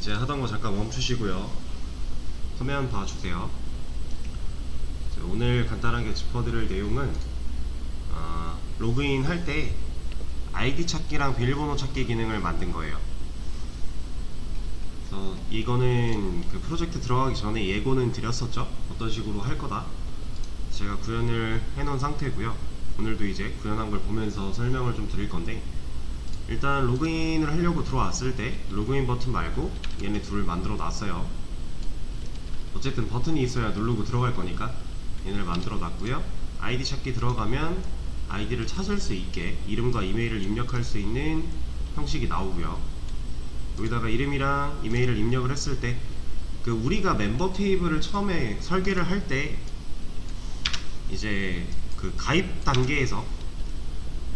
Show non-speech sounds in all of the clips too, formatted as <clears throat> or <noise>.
이제 하던 거 잠깐 멈추시고요. 화면 봐주세요. 자, 오늘 간단하게 짚어드릴 내용은 아, 로그인 할 때 아이디 찾기랑 비밀번호 찾기 기능을 만든 거예요. 그래서 이거는 그 프로젝트 들어가기 전에 예고는 드렸었죠. 어떤 식으로 할 거다. 제가 구현을 해놓은 상태고요. 오늘도 이제 구현한 걸 보면서 설명을 좀 드릴 건데 일단 로그인을 하려고 들어왔을 때 로그인 버튼 말고 얘네 둘을 만들어 놨어요. 어쨌든 버튼이 있어야 누르고 들어갈 거니까 얘네를 만들어 놨고요. 아이디 찾기 들어가면 아이디를 찾을 수 있게 이름과 이메일을 입력할 수 있는 형식이 나오고요. 여기다가 이름이랑 이메일을 입력을 했을 때 그 우리가 멤버 테이블을 처음에 설계를 할 때 이제 그 가입 단계에서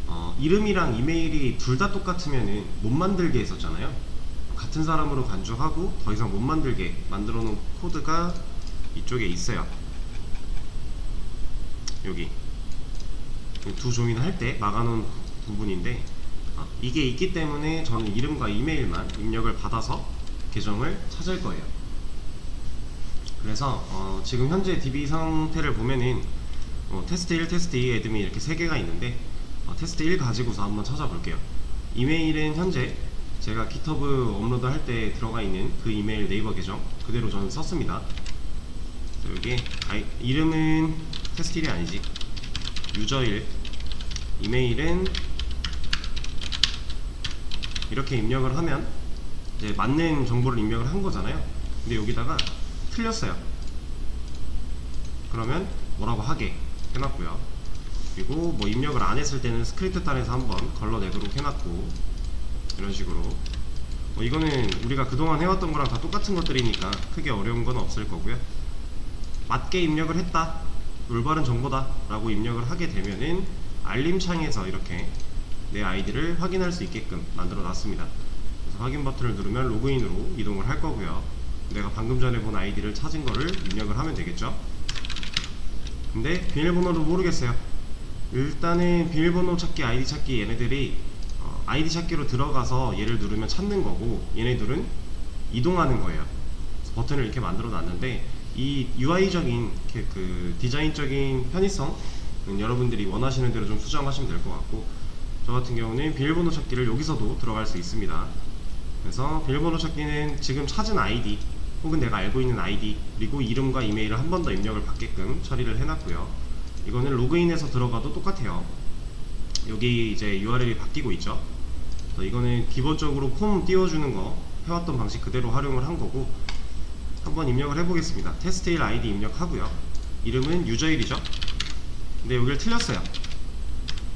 어, 이름이랑 이메일이 둘 다 똑같으면은 못 만들게 했었잖아요. 같은 사람으로 간주하고 더 이상 못 만들게 만들어 놓은 코드가 이쪽에 있어요. 여기 두 조인 할때 막아놓은 부분인데 어, 이게 있기 때문에 저는 이름과 이메일만 입력을 받아서 계정을 찾을 거예요. 그래서 어, 지금 현재 DB 상태를 보면은 어, 테스트 1, 테스트 2 애드미 이렇게 세 개가 있는데 어, 테스트 1 가지고서 한번 찾아볼게요. 이메일은 현재 제가 GitHub 업로드 할 때 들어가 있는 그 이메일 네이버 계정 그대로 저는 썼습니다. 여기 아이, 이름은 테스트 1이 아니지 유저 1 이메일은 이렇게 입력을 하면 이제 맞는 정보를 입력을 한 거잖아요. 근데 여기다가 틀렸어요. 그러면 뭐라고 하게 해놨고요. 그리고 뭐 입력을 안 했을 때는 스크립트 단에서 한번 걸러내도록 해놨고 이런 식으로 뭐 이거는 우리가 그동안 해왔던 거랑 다 똑같은 것들이니까 크게 어려운 건 없을 거고요. 맞게 입력을 했다, 올바른 정보다 라고 입력을 하게 되면은 알림창에서 이렇게 내 아이디를 확인할 수 있게끔 만들어 놨습니다. 그래서 확인 버튼을 누르면 로그인으로 이동을 할 거고요. 내가 방금 전에 본 아이디를 찾은 거를 입력을 하면 되겠죠. 근데 비밀번호를 모르겠어요. 일단은 비밀번호 찾기, 아이디 찾기 얘네들이 어, 아이디 찾기로 들어가서 얘를 누르면 찾는 거고 얘네들은 이동하는 거예요. 버튼을 이렇게 만들어 놨는데 이 UI적인 그 디자인적인 편의성 은 여러분들이 원하시는 대로 좀 수정하시면 될 것 같고 저 같은 경우는 비밀번호 찾기를 여기서도 들어갈 수 있습니다. 그래서 비밀번호 찾기는 지금 찾은 아이디 혹은 내가 알고 있는 아이디 그리고 이름과 이메일을 한 번 더 입력을 받게끔 처리를 해놨고요. 이거는 로그인해서 들어가도 똑같아요. 여기 이제 URL이 바뀌고 있죠. 이거는 기본적으로 폼 띄워주는 거 해왔던 방식 그대로 활용을 한 거고 한번 입력을 해보겠습니다. 테스트 1 아이디 입력하고요. 이름은 유저일이죠. 근데 여기를 틀렸어요.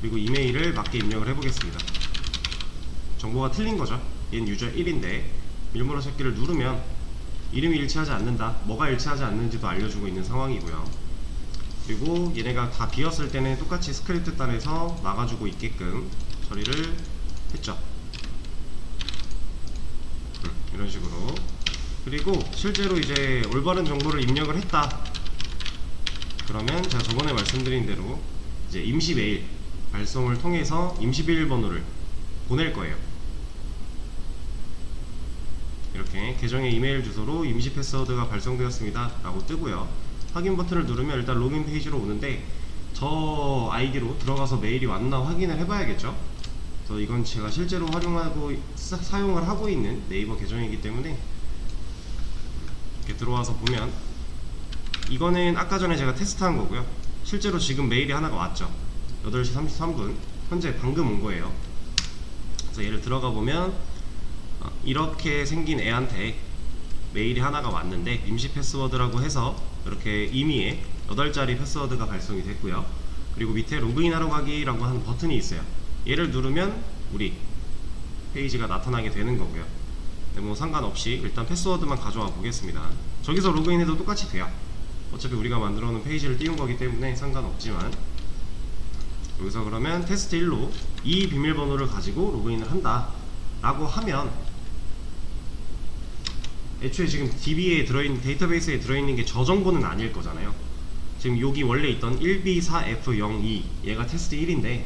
그리고 이메일을 맞게 입력을 해보겠습니다. 정보가 틀린 거죠. 얘는 유저 1인데 밀번호 찾기를 누르면 이름이 일치하지 않는다. 뭐가 일치하지 않는지도 알려주고 있는 상황이고요. 그리고 얘네가 다 비었을 때는 똑같이 스크립트 단에서 막아주고 있게끔 처리를 했죠. 음, 이런 식으로. 그리고 실제로 이제 올바른 정보를 입력을 했다. 그러면 제가 저번에 말씀드린 대로 이제 임시 메일 발송을 통해서 임시 비밀번호를 보낼 거예요. 이렇게 계정의 이메일 주소로 임시 패스워드가 발송되었습니다 라고 뜨고요 확인 버튼을 누르면 일단 로그인 페이지로 오는데 저 아이디로 들어가서 메일이 왔나 확인을 해봐야겠죠? 그래서 이건 제가 실제로 활용하고 사, 사용을 하고 있는 네이버 계정이기 때문에 이렇게 들어와서 보면 이거는 아까 전에 제가 테스트한 거고요. 실제로 지금 메일이 하나가 왔죠. 8시 33분. 현재 방금 온 거예요. 그래서 얘를 들어가 보면 어, 이렇게 생긴 애한테 메일이 하나가 왔는데 임시 패스워드라고 해서 이렇게 임의의 8자리 패스워드가 발송이 됐고요. 그리고 밑에 로그인하러 가기라고 하는 버튼이 있어요. 얘를 누르면 우리 페이지가 나타나게 되는 거고요. 근데 뭐 상관없이 일단 패스워드만 가져와 보겠습니다. 저기서 로그인해도 똑같이 돼요. 어차피 우리가 만들어 놓은 페이지를 띄운 거기 때문에 상관없지만. 여기서 그러면 테스트 1로 이 비밀번호를 가지고 로그인을 한다 라고 하면 애초에 지금 DB에 들어있는 데이터베이스에 들어있는 게 저 정보는 아닐 거잖아요 지금 여기 원래 있던 1B4F02 얘가 테스트 1인데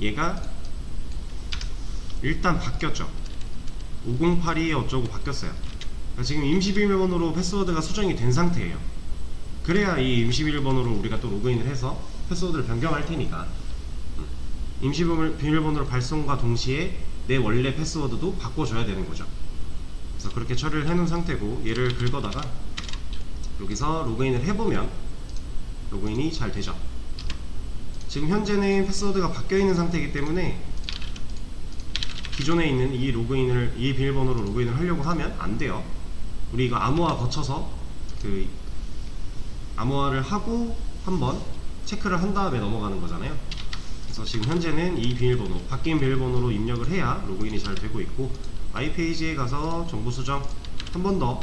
얘가 일단 바뀌었죠 5082 어쩌고 바뀌었어요 그러니까 지금 임시 비밀번호로 패스워드가 수정이 된 상태예요. 그래야 이 임시 비밀번호로 우리가 또 로그인을 해서 패스워드를 변경할 테니까 음. 임시 비밀- 비밀번호로 발송과 동시에 내 원래 패스워드도 바꿔줘야 되는 거죠. 그래서 그렇게 처리를 해놓은 상태고 얘를 긁어다가 여기서 로그인을 해보면 로그인이 잘 되죠. 지금 현재는 패스워드가 바뀌어 있는 상태이기 때문에 기존에 있는 이 로그인을 이 비밀번호로 로그인을 하려고 하면 안 돼요. 우리 이거 암호화 거쳐서 그 암호화를 하고 한번 체크를 한 다음에 넘어가는 거잖아요. 그래서 지금 현재는 이 비밀번호 바뀐 비밀번호로 입력을 해야 로그인이 잘 되고 있고 아이 페이지에 가서 정보 수정 한 번 더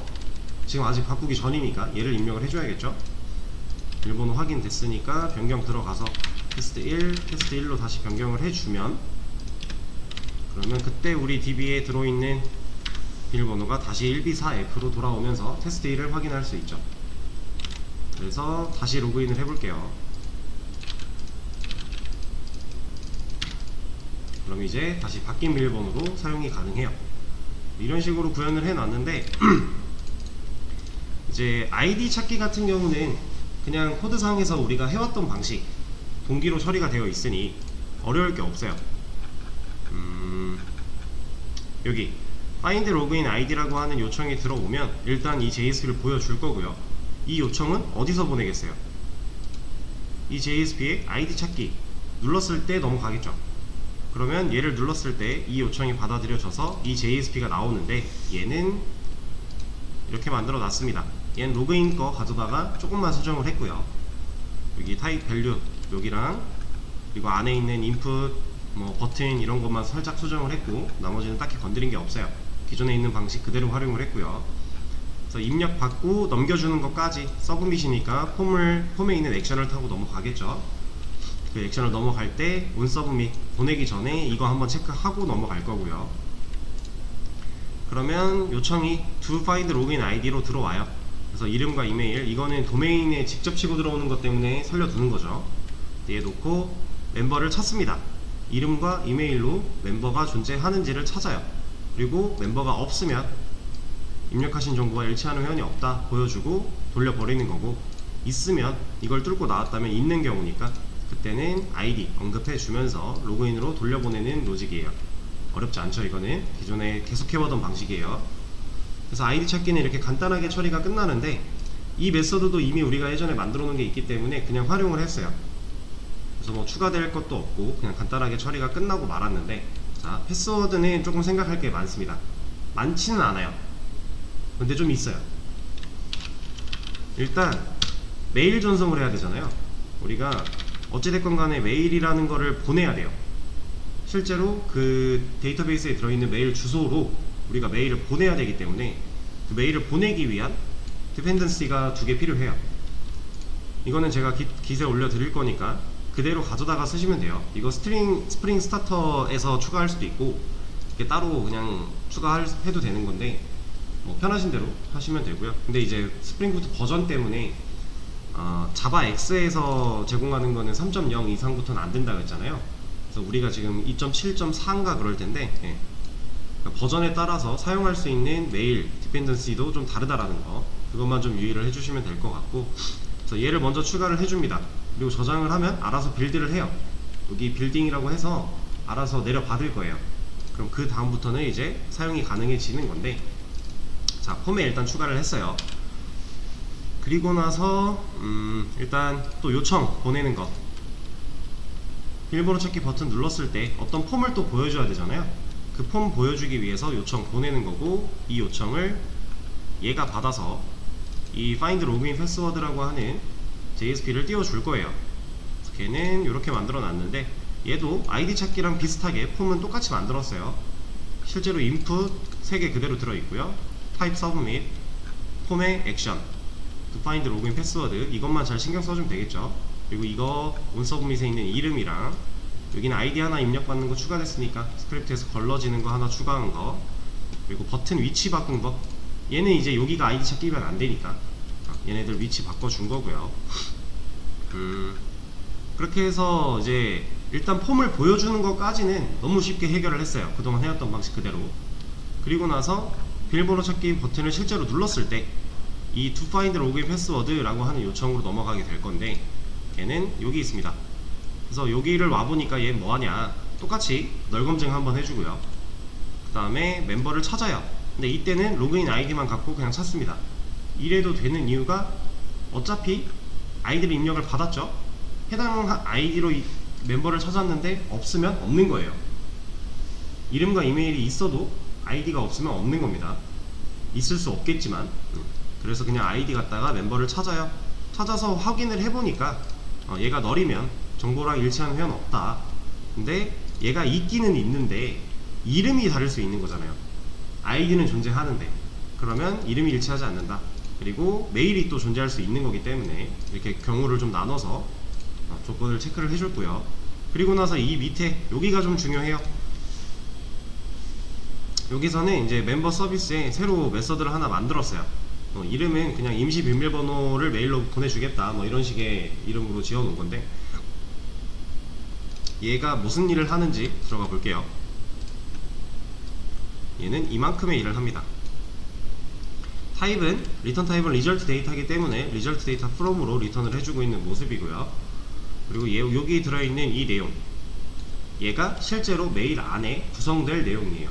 지금 아직 바꾸기 전이니까 얘를 입력을 해줘야겠죠. 비밀번호 확인 됐으니까 변경 들어가서 테스트 1, 테스트 1로 다시 변경을 해주면 그러면 그때 우리 DB에 들어있는 비밀번호가 다시 1B4F로 돌아오면서 테스트 1을 확인할 수 있죠. 그래서 다시 로그인을 해볼게요. 그럼 이제 다시 바뀐 비밀번호로 사용이 가능해요. 이런 식으로 구현을 해놨는데 <clears throat> 이제 아이디 찾기 같은 경우는 그냥 코드상에서 우리가 해왔던 방식 동기로 처리가 되어 있으니 어려울 게 없어요. 음, 여기 find login id라고 하는 요청이 들어오면 일단 이 JSP를 보여줄 거고요. 이 요청은 어디서 보내겠어요? 이 JSP의 ID 찾기 눌렀을 때 넘어가겠죠. 그러면 얘를 눌렀을 때 이 요청이 받아들여져서 이 JSP가 나오는데 얘는 이렇게 만들어 놨습니다. 얘는 로그인 거 가져다가 조금만 수정을 했고요. 여기 타입 밸류 여기랑 그리고 안에 있는 인풋 뭐 버튼 이런 것만 살짝 수정을 했고 나머지는 딱히 건드린 게 없어요. 기존에 있는 방식 그대로 활용을 했고요. 그래서 입력 받고 넘겨주는 것까지 서브밋이니까 폼을 폼에 있는 액션을 타고 넘어가겠죠. 그 액션을 넘어갈 때 온서브밋 보내기 전에 이거 한번 체크하고 넘어갈 거고요. 그러면 요청이 to find login id로 들어와요. 그래서 이름과 이메일 이거는 도메인에 직접 치고 들어오는 것 때문에 살려두는 거죠. 얘 놓고 멤버를 찾습니다. 이름과 이메일로 멤버가 존재하는지를 찾아요. 그리고 멤버가 없으면 입력하신 정보가 일치하는 회원이 없다 보여주고 돌려버리는 거고 있으면 이걸 뚫고 나왔다면 있는 경우니까 그때는 아이디 언급해 주면서 로그인으로 돌려보내는 로직이에요. 어렵지 않죠 이거는 기존에 계속 해보던 방식이에요. 그래서 아이디 찾기는 이렇게 간단하게 처리가 끝나는데 이 메서드도 이미 우리가 예전에 만들어 놓은 게 있기 때문에 그냥 활용을 했어요. 그래서 뭐 추가될 것도 없고 그냥 간단하게 처리가 끝나고 말았는데 자 패스워드는 조금 생각할 게 많습니다. 많지는 않아요. 근데 좀 있어요. 일단 메일 전송을 해야 되잖아요. 우리가 어찌됐건 간에 메일이라는 거를 보내야 돼요. 실제로 그 데이터베이스에 들어있는 메일 주소로 우리가 메일을 보내야 되기 때문에 그 메일을 보내기 위한 디펜던시가 두 개 필요해요. 이거는 제가 기, 기세 올려 드릴 거니까 그대로 가져다가 쓰시면 돼요. 이거 스트링 스프링 스타터에서 추가할 수도 있고 따로 그냥 추가해도 되는 건데 뭐 편하신 대로 하시면 되고요. 근데 이제 스프링 부트 버전 때문에 어, 자바 X에서 제공하는 거는 3.0 이상부터는 안 된다고 했잖아요. 그래서 우리가 지금 2.7.4인가 그럴 텐데 예. 그러니까 버전에 따라서 사용할 수 있는 메일 디펜던시도 좀 다르다라는 거 그것만 좀 유의를 해주시면 될 것 같고 그래서 얘를 먼저 추가를 해줍니다. 그리고 저장을 하면 알아서 빌드를 해요. 여기 빌딩이라고 해서 알아서 내려 받을 거예요. 그럼 그 다음부터는 이제 사용이 가능해지는 건데 자 폼에 일단 추가를 했어요. 그리고 나서 음, 일단 또 요청 보내는 것 비밀번호 찾기 버튼 눌렀을 때 어떤 폼을 또 보여줘야 되잖아요. 그 폼 보여주기 위해서 요청 보내는 거고 이 요청을 얘가 받아서 이 find login password라고 하는 JSP를 띄워줄 거예요. 걔는 이렇게 만들어 놨는데 얘도 아이디 찾기랑 비슷하게 폼은 똑같이 만들었어요. 실제로 input 3개 그대로 들어있고요. type submit, 폼의 액션, to find login password 이것만 잘 신경 써주면 되겠죠. 그리고 이거 온서브밋에 있는 이름이랑 여기는 아이디 하나 입력받는 거 추가됐으니까 스크립트에서 걸러지는 거 하나 추가한 거 그리고 버튼 위치 바꾼 거. 얘는 이제 여기가 아이디 찾기면 안 되니까. 얘네들 위치 바꿔준 거고요. 음, 그렇게 해서 이제 일단 폼을 보여주는 것까지는 너무 쉽게 해결을 했어요. 그동안 해왔던 방식 그대로. 그리고 나서 비밀번호 찾기 버튼을 실제로 눌렀을 때 이 to find login password라고 하는 요청으로 넘어가게 될 건데 얘는 여기 있습니다. 그래서 여기를 와 보니까 얘 뭐하냐 똑같이 널 검증 한번 해주고요. 그 다음에 멤버를 찾아요. 근데 이때는 로그인 아이디만 갖고 그냥 찾습니다. 이래도 되는 이유가 어차피 아이디를 입력을 받았죠. 해당 하- 아이디로 이 멤버를 찾았는데 없으면 없는 거예요. 이름과 이메일이 있어도 아이디가 없으면 없는 겁니다. 있을 수 없겠지만 음. 그래서 그냥 아이디 갖다가 멤버를 찾아요. 찾아서 확인을 해보니까 어, 얘가 널이면 정보랑 일치하는 회원 없다. 근데 얘가 있기는 있는데 이름이 다를 수 있는 거잖아요. 아이디는 존재하는데 그러면 이름이 일치하지 않는다. 그리고 메일이 또 존재할 수 있는 거기 때문에 이렇게 경우를 좀 나눠서 어, 조건을 체크를 해줬고요. 그리고 나서 이 밑에 여기가 좀 중요해요. 여기서는 이제 멤버 서비스에 새로 메서드를 하나 만들었어요. 어, 이름은 그냥 임시 비밀번호를 메일로 보내주겠다. 뭐 이런 식의 이름으로 지어놓은 건데 얘가 무슨 일을 하는지 들어가 볼게요. 얘는 이만큼의 일을 합니다. 타입은 리턴 타입은 리절트 데이터이기 때문에 리절트 데이터 from으로 리턴을 해주고 있는 모습이고요. 그리고 얘, 여기 들어있는 이 내용 얘가 실제로 메일 안에 구성될 내용이에요.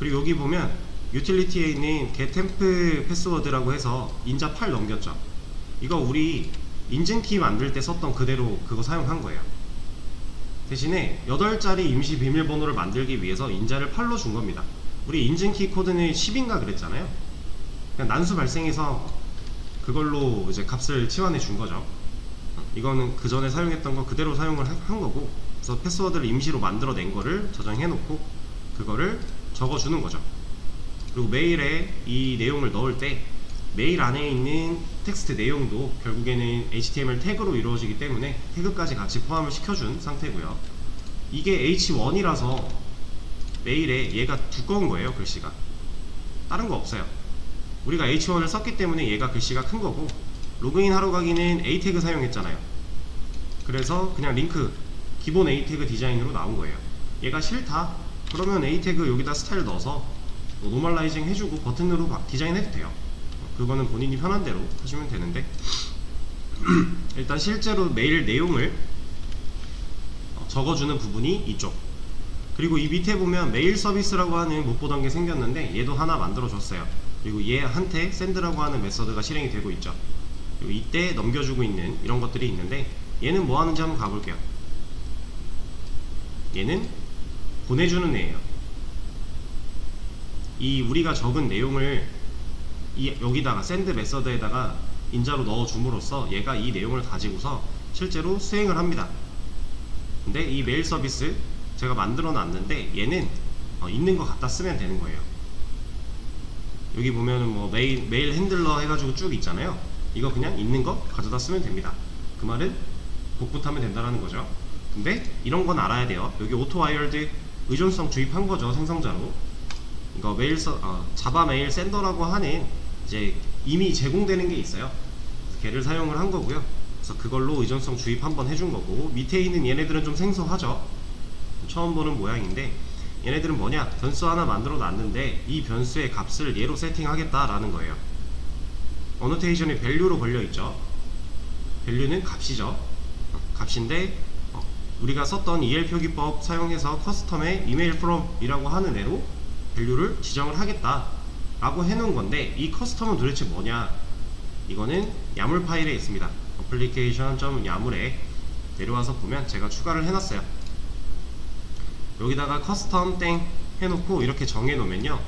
그리고 여기 보면 유틸리티에 있는 gettemp 패스워드라고 해서 인자 8 넘겼죠. 이거 우리 인증키 만들 때 썼던 그대로 그거 사용한 거예요. 대신에 8자리 임시 비밀번호를 만들기 위해서 인자를 8로 준 겁니다. 우리 인증키 코드는 10인가 그랬잖아요. 그냥 난수 발생해서 그걸로 이제 값을 치환해 준 거죠. 이거는 그 전에 사용했던 거 그대로 사용을 하- 한 거고, 그래서 패스워드를 임시로 만들어낸 거를 저장해 놓고 그거를 적어주는 거죠. 그리고 메일에 이 내용을 넣을 때 메일 안에 있는 텍스트 내용도 결국에는 HTML 태그로 이루어지기 때문에 태그까지 같이 포함을 시켜준 상태고요. 이게 H1이라서 메일에 얘가 두꺼운 거예요, 글씨가. 다른 거 없어요. 우리가 H1을 썼기 때문에 얘가 글씨가 큰 거고 로그인 하러 가기는 A 태그 사용했잖아요. 그래서 그냥 링크 기본 A 태그 디자인으로 나온 거예요. 얘가 싫다. 그러면 A 태그 여기다 스타일 넣어서 뭐 노멀라이징 해주고 버튼으로 막 디자인해도 돼요. 그거는 본인이 편한 대로 하시면 되는데 <clears throat> 일단 실제로 메일 내용을 어, 적어주는 부분이 이쪽. 그리고 이 밑에 보면 메일 서비스라고 하는 못 보던 게 생겼는데 얘도 하나 만들어줬어요. 그리고 얘한테 샌드라고 하는 메서드가 실행이 되고 있죠. 그리고 이때 넘겨주고 있는 이런 것들이 있는데 얘는 뭐 하는지 한번 가볼게요. 얘는 보내주는 애예요. 이 우리가 적은 내용을 이 여기다가 샌드 메서드에다가 인자로 넣어 줌으로써 얘가 이 내용을 가지고서 실제로 수행을 합니다. 근데 이 메일 서비스 제가 만들어 놨는데 얘는 어, 있는 것 갖다 쓰면 되는 거예요. 여기 보면은 뭐 메일, 메일 핸들러 해가지고 쭉 있잖아요. 이거 그냥 있는 거 가져다 쓰면 됩니다. 그 말은 복붙하면 된다라는 거죠. 근데 이런 건 알아야 돼요. 여기 오토 와이어드 의존성 주입한 거죠 생성자로. 이거 메일 서 어, 자바 메일 샌더라고 하는 이제 이미 제공되는 게 있어요. 걔를 사용을 한 거고요. 그래서 그걸로 의존성 주입 한번 해준 거고 밑에 있는 얘네들은 좀 생소하죠. 처음 보는 모양인데 얘네들은 뭐냐 변수 하나 만들어 놨는데 이 변수의 값을 얘로 세팅하겠다라는 거예요. 어노테이션이 value로 걸려 있죠. value는 값이죠. 어, 값인데 어, 우리가 썼던 EL 표기법 사용해서 커스텀의 이메일 from이라고 하는 애로 value를 지정을 하겠다 라고 해놓은 건데 이 커스텀은 도대체 뭐냐? 이거는 야물 파일에 있습니다. application.야물에 내려와서 보면 제가 추가를 해놨어요. 여기다가 커스텀 땡 해놓고 이렇게 정해놓으면요.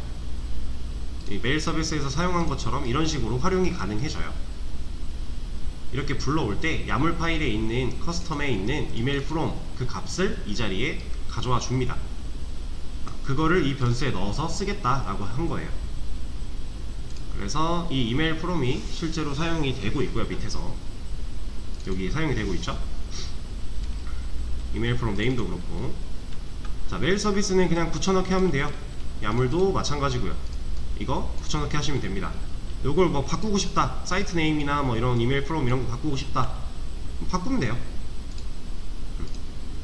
이 메일 서비스에서 사용한 것처럼 이런 식으로 활용이 가능해져요. 이렇게 불러올 때 야물 파일에 있는 커스텀에 있는 이메일 from 그 값을 이 자리에 가져와 줍니다. 그거를 이 변수에 넣어서 쓰겠다라고 한 거예요. 그래서 이 이메일 프롬이 실제로 사용이 되고 있고요 밑에서 여기 사용이 되고 있죠. 이메일 프롬 네임도 그렇고 자 메일 서비스는 그냥 붙여넣기 하면 돼요. 야물도 마찬가지고요. 이거 붙여넣기 하시면 됩니다. 요걸 뭐 바꾸고 싶다 사이트 네임이나 뭐 이런 이메일 프롬 이런 거 바꾸고 싶다 바꾸면 돼요.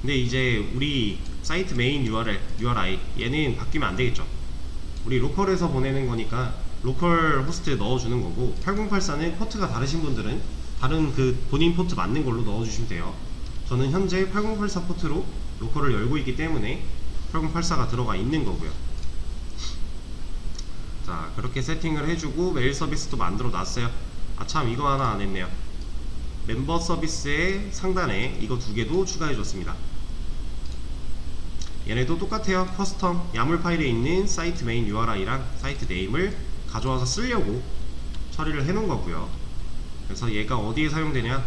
근데 이제 우리 사이트 메인 URL, URI 얘는 바뀌면 안 되겠죠. 우리 로컬에서 보내는 거니까 로컬 호스트에 넣어주는 거고 8084는 포트가 다르신 분들은 다른 그 본인 포트 맞는 걸로 넣어주시면 돼요. 저는 현재 8084 포트로 로컬을 열고 있기 때문에 8084가 들어가 있는 거고요. 자 그렇게 세팅을 해주고 메일 서비스도 만들어 놨어요. 아 참 이거 하나 안 했네요. 멤버 서비스의 상단에 이거 두 개도 추가해 줬습니다. 얘네도 똑같아요. 커스텀 야물 파일에 있는 사이트 메인 URI랑 사이트 네임을 가져와서 쓰려고 처리를 해 놓은 거고요. 그래서 얘가 어디에 사용되냐?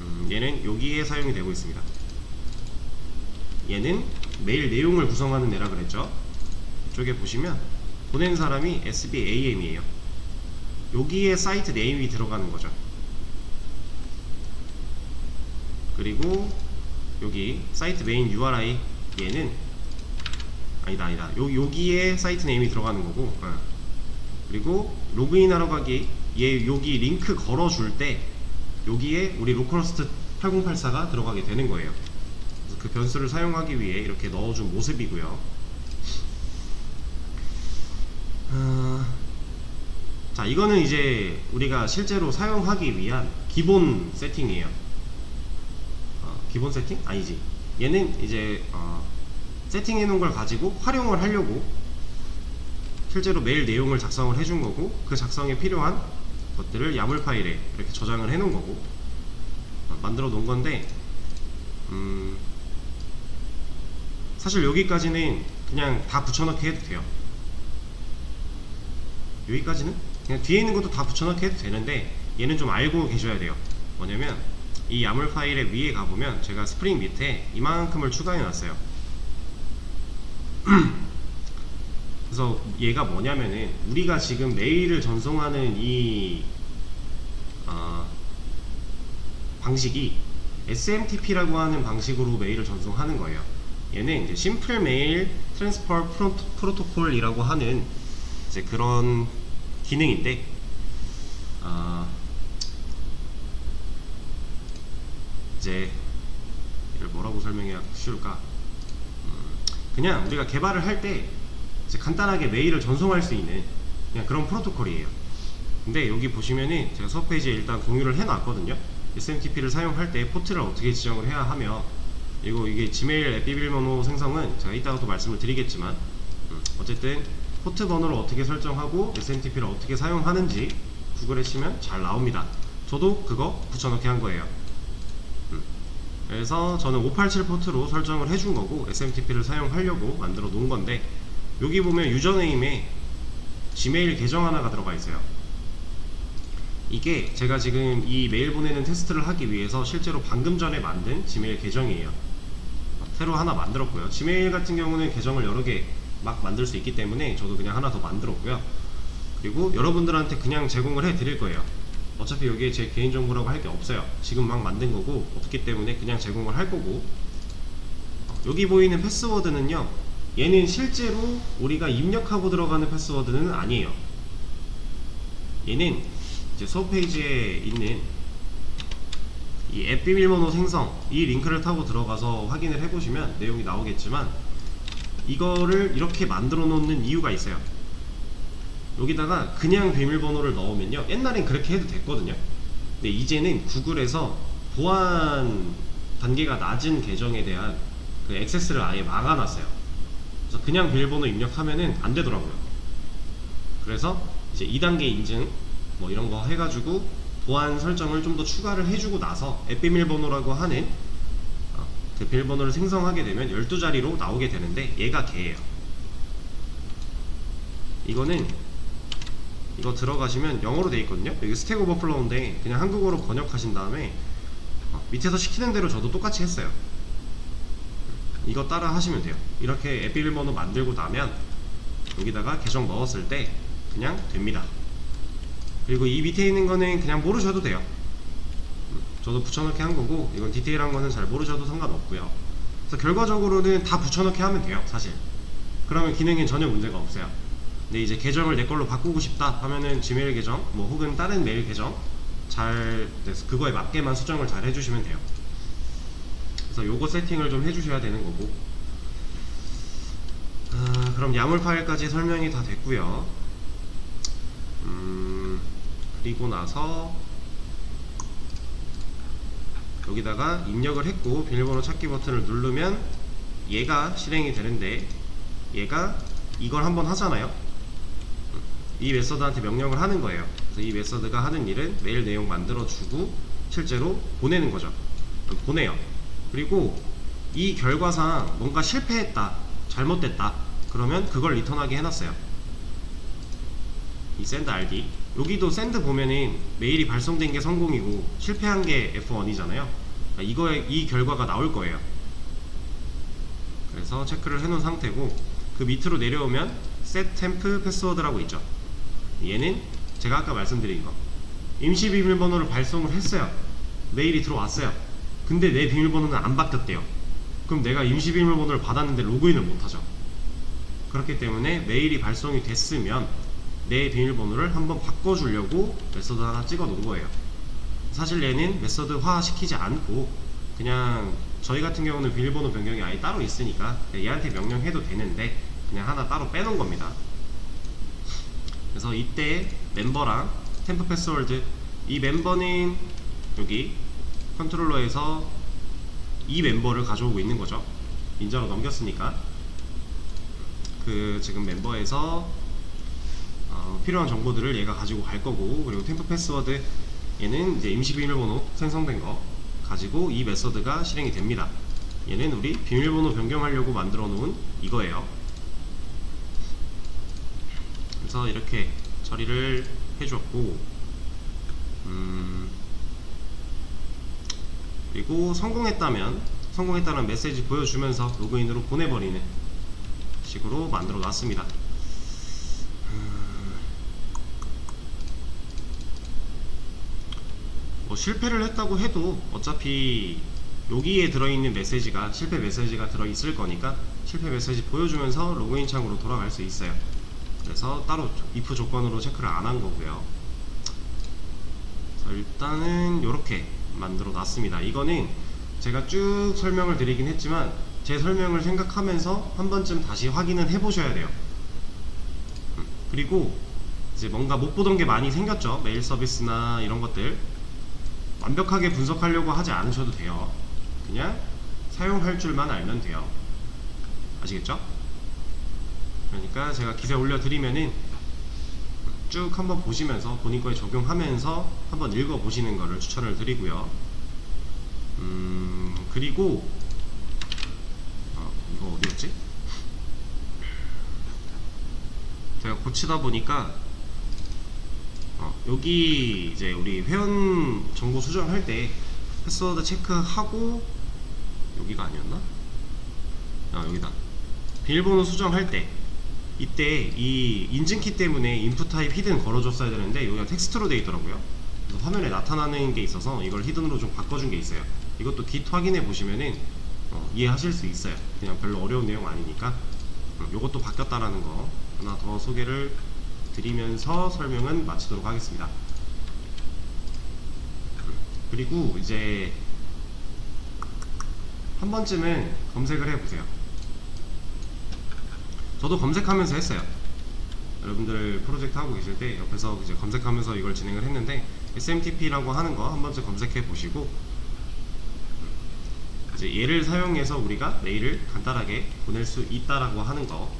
음, 얘는 여기에 사용이 되고 있습니다. 얘는 메일 내용을 구성하는 애라 그랬죠. 이쪽에 보시면 보낸 사람이 SBAM이에요. 여기에 사이트 네임이 들어가는 거죠. 그리고 여기 사이트 메인 URI 얘는 아니다 아니다. 요, 여기에 사이트 네임이 들어가는 거고 어. 그리고 로그인하러 가기 얘 여기 링크 걸어줄 때 여기에 우리 로컬호스트 8084가 들어가게 되는 거예요. 그래서 그 변수를 사용하기 위해 이렇게 넣어준 모습이고요. 어, 자 이거는 이제 우리가 실제로 사용하기 위한 기본 세팅이에요. 어, 기본 세팅? 아니지. 얘는 이제 어, 세팅해 놓은 걸 가지고 활용을 하려고 실제로 메일 내용을 작성을 해준 거고 그 작성에 필요한 것들을 야물 파일에 이렇게 저장을 해 놓은 거고 어, 만들어 놓은 건데 음, 사실 여기까지는 그냥 다 붙여넣기 해도 돼요. 여기까지는? 그냥 뒤에 있는 것도 다 붙여넣기 해도 되는데 얘는 좀 알고 계셔야 돼요. 뭐냐면 이 야물 파일의 위에 가보면 제가 스프링 밑에 이만큼을 추가해 놨어요 <clears throat> 그래서 얘가 뭐냐면은 우리가 지금 메일을 전송하는 이 어, 방식이 SMTP라고 하는 방식으로 메일을 전송하는 거예요. 얘는 이제 심플 메일 트랜스퍼 프로토콜이라고 하는 이제 그런 기능인데 어, 이제 이걸 뭐라고 설명해야 쉬울까? 음, 그냥 우리가 개발을 할 때 간단하게 메일을 전송할 수 있는 그냥 그런 프로토콜이에요. 근데 여기 보시면은 제가 수업 페이지에 일단 공유를 해놨거든요. SMTP를 사용할 때 포트를 어떻게 지정을 해야 하며 그리고 이게 지메일 앱 비밀번호 생성은 제가 이따가 또 말씀을 드리겠지만 음, 어쨌든 포트 번호를 어떻게 설정하고 SMTP를 어떻게 사용하는지 구글에 치면 잘 나옵니다. 저도 그거 붙여넣기 한 거예요. 음, 그래서 저는 587 포트로 설정을 해준 거고 SMTP를 사용하려고 만들어 놓은 건데 여기 보면 유저네임에 지메일 계정 하나가 들어가 있어요. 이게 제가 지금 이 메일 보내는 테스트를 하기 위해서 실제로 방금 전에 만든 지메일 계정이에요. 새로 하나 만들었고요. 지메일 같은 경우는 계정을 여러 개 막 만들 수 있기 때문에 저도 그냥 하나 더 만들었고요. 그리고 여러분들한테 그냥 제공을 해 드릴 거예요. 어차피 여기에 제 개인정보라고 할 게 없어요. 지금 막 만든 거고 없기 때문에 그냥 제공을 할 거고 어, 여기 보이는 패스워드는요. 얘는 실제로 우리가 입력하고 들어가는 패스워드는 아니에요. 얘는 이제 수업 페이지에 있는 이 앱 비밀번호 생성 이 링크를 타고 들어가서 확인을 해보시면 내용이 나오겠지만 이거를 이렇게 만들어 놓는 이유가 있어요. 여기다가 그냥 비밀번호를 넣으면요 옛날엔 그렇게 해도 됐거든요. 근데 이제는 구글에서 보안 단계가 낮은 계정에 대한 그 액세스를 아예 막아놨어요. 그래서 그냥 비밀번호 입력하면은 안 되더라고요. 그래서 이제 2단계 인증 뭐 이런 거 해가지고 보안 설정을 좀 더 추가를 해주고 나서 앱 비밀번호라고 하는 어, 그 비밀번호를 생성하게 되면 12자리로 나오게 되는데 얘가 걔예요. 이거는 이거 들어가시면 영어로 돼 있거든요. 여기 스택 오버플로우인데 그냥 한국어로 번역하신 다음에 어, 밑에서 시키는 대로 저도 똑같이 했어요. 이거 따라 하시면 돼요. 이렇게 앱 비밀번호 만들고 나면 여기다가 계정 넣었을 때 그냥 됩니다. 그리고 이 밑에 있는 거는 그냥 모르셔도 돼요. 음, 저도 붙여넣기 한 거고 이건 디테일한 거는 잘 모르셔도 상관없고요. 그래서 결과적으로는 다 붙여넣기 하면 돼요, 사실. 그러면 기능엔 전혀 문제가 없어요. 근데 이제 계정을 내 걸로 바꾸고 싶다 하면은 지메일 계정, 뭐 혹은 다른 메일 계정 잘 네, 그거에 맞게만 수정을 잘 해주시면 돼요. 그래서 요거 세팅을 좀 해주셔야 되는 거고 아, 그럼 야물 파일까지 설명이 다 됐고요. 음, 그리고 나서 여기다가 입력을 했고 비밀번호 찾기 버튼을 누르면 얘가 실행이 되는데 얘가 이걸 한번 하잖아요. 이 메서드한테 명령을 하는 거예요. 그래서 이 메서드가 하는 일은 메일 내용 만들어주고 실제로 보내는 거죠. 보내요. 그리고 이 결과상 뭔가 실패했다, 잘못됐다. 그러면 그걸 리턴하게 해놨어요. 이 send RD. 여기도 send 보면은 메일이 발송된 게 성공이고 실패한 게 F1이잖아요. 이거에 이 결과가 나올 거예요. 그래서 체크를 해놓은 상태고 그 밑으로 내려오면 set temp password라고 있죠. 얘는 제가 아까 말씀드린 거 임시 비밀번호를 발송을 했어요. 메일이 들어왔어요. 근데 내 비밀번호는 안 바뀌었대요. 그럼 내가 임시 비밀번호를 받았는데 로그인을 못하죠. 그렇기 때문에 메일이 발송이 됐으면 내 비밀번호를 한번 바꿔주려고 메서드 하나 찍어 놓은 거예요. 사실 얘는 메서드화 시키지 않고 그냥 저희 같은 경우는 비밀번호 변경이 아예 따로 있으니까 얘한테 명령해도 되는데 그냥 하나 따로 빼놓은 겁니다. 그래서 이때 멤버랑 템프 패스워드 이 멤버는 여기 컨트롤러에서 이 멤버를 가져오고 있는 거죠. 인자로 넘겼으니까 그 지금 멤버에서 어, 필요한 정보들을 얘가 가지고 갈 거고 그리고 템프 패스워드 얘는 이제 임시 비밀번호 생성된 거 가지고 이 메서드가 실행이 됩니다. 얘는 우리 비밀번호 변경하려고 만들어 놓은 이거예요. 그래서 이렇게 처리를 해줬고 음, 그리고 성공했다면 성공했다는 메시지 보여주면서 로그인으로 보내버리는 식으로 만들어 놨습니다. 뭐 실패를 했다고 해도 어차피 여기에 들어있는 메시지가 실패 메시지가 들어있을 거니까 실패 메시지 보여주면서 로그인 창으로 돌아갈 수 있어요. 그래서 따로 if 조건으로 체크를 안 한 거고요. 그래서 일단은 이렇게 만들어 놨습니다. 이거는 제가 쭉 설명을 드리긴 했지만 제 설명을 생각하면서 한 번쯤 다시 확인을 해보셔야 돼요. 음, 그리고 이제 뭔가 못 보던 게 많이 생겼죠. 메일 서비스나 이런 것들 완벽하게 분석하려고 하지 않으셔도 돼요. 그냥 사용할 줄만 알면 돼요. 아시겠죠? 그러니까 제가 기세 올려드리면은 쭉 한번 보시면서 본인 거에 적용하면서 한번 읽어 보시는 거를 추천을 드리고요. 음, 그리고 어, 이거 어디였지? 제가 고치다 보니까 어, 여기 이제 우리 회원 정보 수정할 때 패스워드 체크하고 여기가 아니었나? 아 여기다 비밀번호 수정할 때 이때 이 인증키 때문에 인풋 타입 히든 걸어줬어야 되는데 여기가 텍스트로 돼 있더라고요 그래서 화면에 나타나는 게 있어서 이걸 히든으로 좀 바꿔준 게 있어요 이것도 git 확인해 보시면은 어, 이해하실 수 있어요 그냥 별로 어려운 내용 아니니까 음, 요것도 바뀌었다라는 거 하나 더 소개를 드리면서 설명은 마치도록 하겠습니다. 그리고 이제 한 번쯤은 검색을 해보세요. 저도 검색하면서 했어요. 여러분들 프로젝트 하고 계실 때 옆에서 이제 검색하면서 이걸 진행을 했는데 SMTP라고 하는 거 한 번쯤 검색해 보시고 이제 얘를 사용해서 우리가 메일을 간단하게 보낼 수 있다라고 하는 거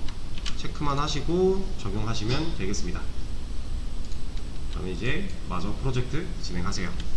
체크만 하시고 적용하시면 되겠습니다. 그럼 이제 마저 프로젝트 진행하세요.